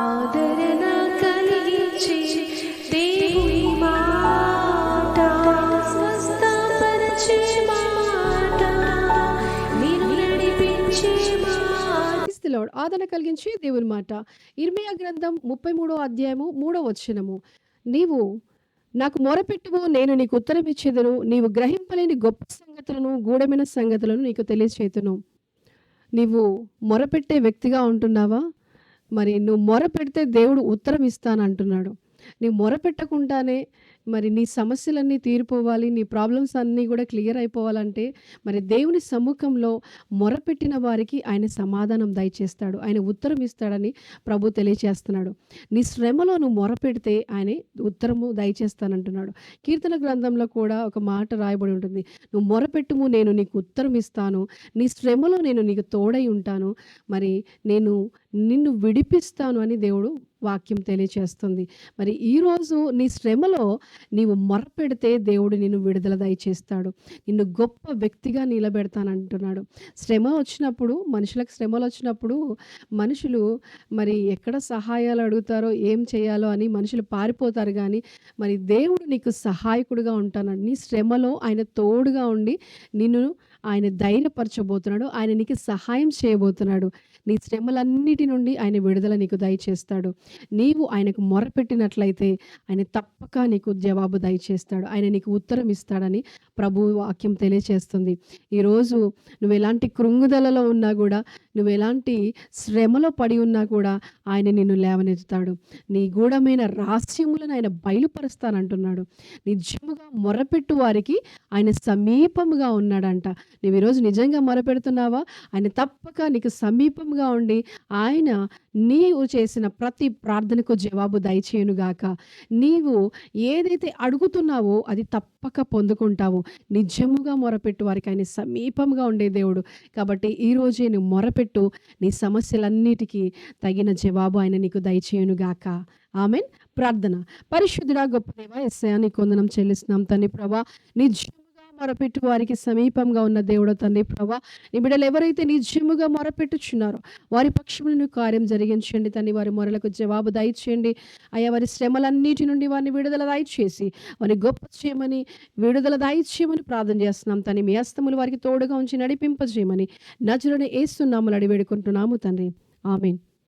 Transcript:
ఆదరణ కలిగించే దేవుని మాట స్వస్థపరిచే మాట. నడిపించే ఆదరణ కలిగించి దేవుని మాట. ఇర్మియా గ్రంథం ముప్పై మూడో అధ్యాయము మూడో వచనము. నీవు నాకు మొరపెట్టువు నేను నీకు ఉత్తరం ఇచ్చేదను. నీవు గ్రహింపలేని గొప్ప సంగతులను గూఢమైన సంగతులను నీకు తెలియచేతును నీవు మొరపెట్టే వ్యక్తిగా ఉంటున్నావా? మరి నువ్వు మొరపెడితే దేవుడు ఉత్తరం ఇస్తానంటున్నాడు. నీవు మొరపెట్టకుండానే మరి నీ సమస్యలన్నీ తీరిపోవాలి నీ ప్రాబ్లమ్స్ అన్నీ కూడా క్లియర్ అయిపోవాలంటే మరి దేవుని సముఖంలో మొరపెట్టిన వారికి ఆయన సమాధానం దయచేస్తాడు ఆయన ఉత్తరం ఇస్తాడని ప్రభు తెలియచేస్తున్నాడు. నీ శ్రమలో నువ్వు మొరపెడితే ఆయన ఉత్తరము దయచేస్తానంటున్నాడు. కీర్తన గ్రంథంలో కూడా ఒక మాట రాయబడి ఉంటుంది. నువ్వు మొరపెట్టుము నేను నీకు ఉత్తరం ఇస్తాను. నీ శ్రమలో నేను నీకు తోడై ఉంటాను. మరి నేను నిన్ను విడిపిస్తాను అని దేవుడు వాక్యం తెలియచేస్తుంది. మరి ఈరోజు నీ శ్రమలో నీవు మొరపెడితే దేవుడు నిన్ను విడుదల దయచేస్తాడు. నిన్ను గొప్ప వ్యక్తిగా నిలబెడతానంటున్నాడు. శ్రమ వచ్చినప్పుడు మనుషులకు శ్రమలు వచ్చినప్పుడు మనుషులు మరి ఎక్కడ సహాయాలు అడుగుతారో ఏం చేయాలో అని మనుషులు పారిపోతారు కానీ మరి దేవుడు నీకు సహాయకుడిగా ఉంటాడు నీ శ్రమలో ఆయన తోడుగా ఉండి నిన్ను ఆయన ధైర్యపరచబోతున్నాడు. ఆయన నీకు సహాయం చేయబోతున్నాడు. నీ శ్రమలన్నిటి నుండి ఆయన విడుదల నీకు దయచేస్తాడు. నీవు ఆయనకు మొరపెట్టినట్లయితే ఆయన తప్పక నీకు జవాబు దయచేస్తాడు. ఆయన నీకు ఉత్తరం ఇస్తాడని ప్రభు వాక్యం తెలియచేస్తుంది. ఈరోజు నువ్వు ఎలాంటి కృంగుదలలో ఉన్నా కూడా నువ్వు ఎలాంటి శ్రమలో పడి ఉన్నా కూడా ఆయన నిన్ను లేవనెత్తుతాడు. నీ గూఢమైన రహస్యములను ఆయన బయలుపరుస్తానంటున్నాడు. నిజముగా మొరపెట్టు వారికి ఆయన సమీపముగా ఉన్నాడంట. నువ్వు ఈరోజు నిజంగా మొరపెడుతున్నావా? ఆయన తప్పక నీకు సమీపంగా ఉండి ఆయన నీవు చేసిన ప్రతి ప్రార్థనకు జవాబు దయచేయునుగాక నీవు ఏదైతే అడుగుతున్నావో అది తప్పక పొందుకుంటావు. నిజముగా మొరపెట్టు వారికి ఆయన సమీపంగా ఉండే దేవుడు. కాబట్టి ఈరోజే నువ్వు మొరపెట్టు. నీ సమస్యలన్నిటికీ తగిన జవాబు ఆయన నీకు దయచేయునుగాక ఆమెన్. ప్రార్థన. పరిశుద్ధుడా గొప్ప దేవ ఎస్ఐ నీకు వందనం చెల్లిస్తున్నాం. తండ్రి ప్రభా నిజం మొరపెట్టు వారికి సమీపంగా ఉన్న దేవుడు తండ్రి ప్రభా నీ బిడ్డలు ఎవరైతే నిజముగా మొరపెట్టుచున్నారో వారి పక్షమును నువ్వు కార్యం జరిగించండి తండ్రి. వారి మొరలకు జవాబు దయచేయండి అయ్యా వారి శ్రమలన్నిటి నుండి వారిని విడుదల దయచేసి వారిని గొప్ప చేయమని విడుదల దయచేయమని ప్రార్థన చేస్తున్నాం తండ్రి. మీ అస్తములు వారికి తోడుగా ఉంచి నడిపింపజేయమని నజరుని ఏస్తున్నాములు అడివేడుకుంటున్నాము తండ్రి. ఆమెన్.